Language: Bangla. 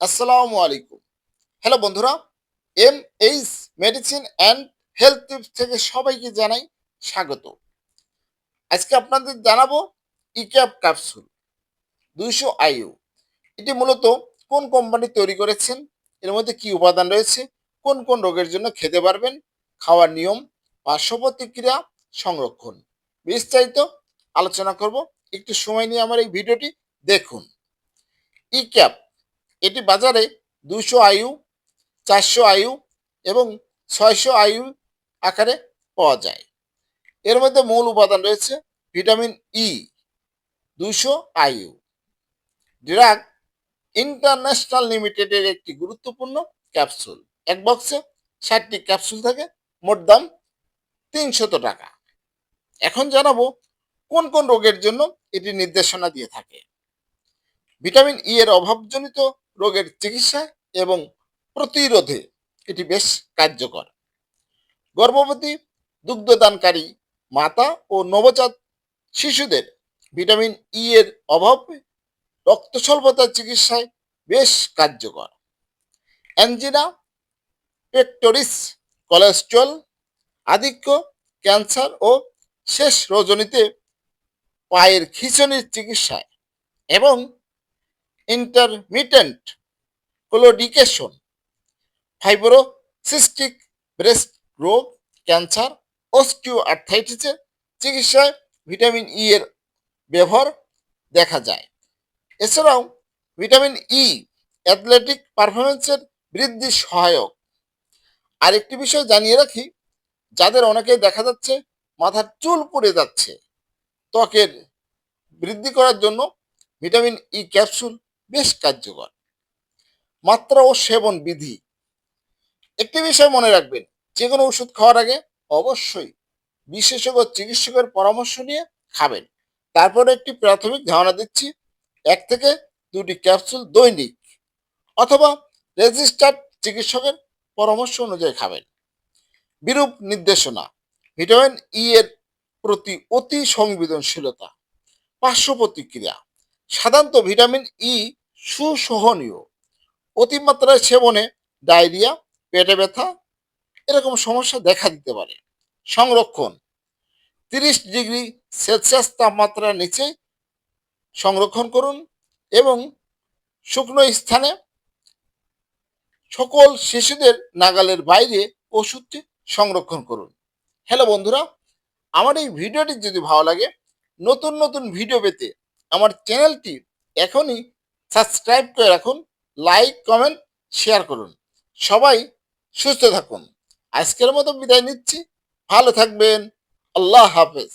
আসসালামু আলাইকুম। হ্যালো বন্ধুরা M H medicine and health tips থেকে সবাইকে জানাই স্বাগত। আজকে আপনাদের জানাব ইক্যাপ ক্যাপসুল দুইশো আইইউ এটি মূলত কোন কোম্পানি তৈরি করেছেন, এর মধ্যে কি উপাদান রয়েছে, কোন কোন রোগের জন্য খেতে পারবেন, খাওয়ার নিয়ম পার্শ্ব প্রতিক্রিয়া সংরক্ষণ বিস্তারিত আলোচনা করব। একটু সময় নিয়ে আমার এই ভিডিওটি দেখুন। ইক্যাপ এটি বাজারে দুশো আয়ু, চারশো আয়ু এবং ছয়শো আয়ু আকারে পাওয়া যায়। এর মধ্যে মূল উপাদান রয়েছে ভিটামিন ই দুশো আয়ু। ড্রাগ ইন্টারন্যাশনাল লিমিটেডের একটি গুরুত্বপূর্ণ ক্যাপসুল। এক বক্সে ষাটটি ক্যাপসুল থাকে, মোট দাম তিনশত টাকা। এখন জানাব কোন কোন রোগের জন্য এটি নির্দেশনা দিয়ে থাকে। ভিটামিন ই এর অভাবজনিত রোগের চিকিৎসা এবং প্রতিরোধে এটি বেশ কার্যকর। গর্ভবতী দুগ্ধদানকারী মাতা ও নবজাত শিশুদের ভিটামিন ই এর অভাবে রক্ত স্বল্পতার চিকিৎসায় বেশ কার্যকর। অ্যাঞ্জিনা পেক্টোরিস, কোলেস্ট্রল আধিক্য ক্যান্সার ও শেষ রজনীতে পায়ের খিঁচনির চিকিৎসায় এবং ইন্টারমিটেন্ট ক্লোডিকেশন ফাইব্রোসিস্টিক ব্রেস্ট রোগ ক্যান্সার অস্টিও আর্থাইটিসের চিকিৎসায় ভিটামিন ই এর ব্যবহার দেখা যায়। এছাড়াও ভিটামিন ই অ্যাথলেটিক পারফরমেন্সের বৃদ্ধি সহায়ক। আরেকটি বিষয় জানিয়ে রাখি, যাদের অনেকেই দেখা যাচ্ছে মাথার চুল পড়ে যাচ্ছে, ত্বকের বৃদ্ধি করার জন্য ভিটামিন ই ক্যাপসুল বেশ কার্যকর। মাত্রা ও সেবন বিধি। একটি বিষয় মনে রাখবেন যে কোনো ওষুধ খাওয়ার আগে অবশ্যই বিশেষজ্ঞ চিকিৎসকের পরামর্শ নিয়ে খাবেন। তারপরে একটি প্রাথমিক ধারণা দিচ্ছি, এক থেকে দুটি ক্যাপসুল দৈনিক অথবা রেজিস্টার্ড চিকিৎসকের পরামর্শ অনুযায়ী খাবেন। বিরূপ নির্দেশনা, ভিটামিন ই এর প্রতি অতি সংবেদনশীলতা, পার্শ্ব প্রতিক্রিয়া সাধারণত ভিটামিন ই সুসহনীয়। অতিমাত্রায় সেবনে ডায়রিয়া, পেটে ব্যথা, এরকম সমস্যা দেখা দিতে পারে। সংরক্ষণ। তিরিশ ডিগ্রি সেলসিয়াস তাপমাত্রার নিচে সংরক্ষণ করুন এবং শুকনো স্থানে সকল শিশুদের নাগালের বাইরে ওষুধটি সংরক্ষণ করুন। হ্যালো বন্ধুরা, আমার এই ভিডিওটি যদি ভালো লাগে, নতুন নতুন ভিডিও পেতে আমার চ্যানেলটি এখনই সাবস্ক্রাইব করে রাখুন, লাইক, কমেন্ট, শেয়ার করুন। সবাই সুস্থ থাকুন। আজকের মতো বিদায় নিচ্ছি। ভালো থাকবেন। আল্লাহ হাফেজ।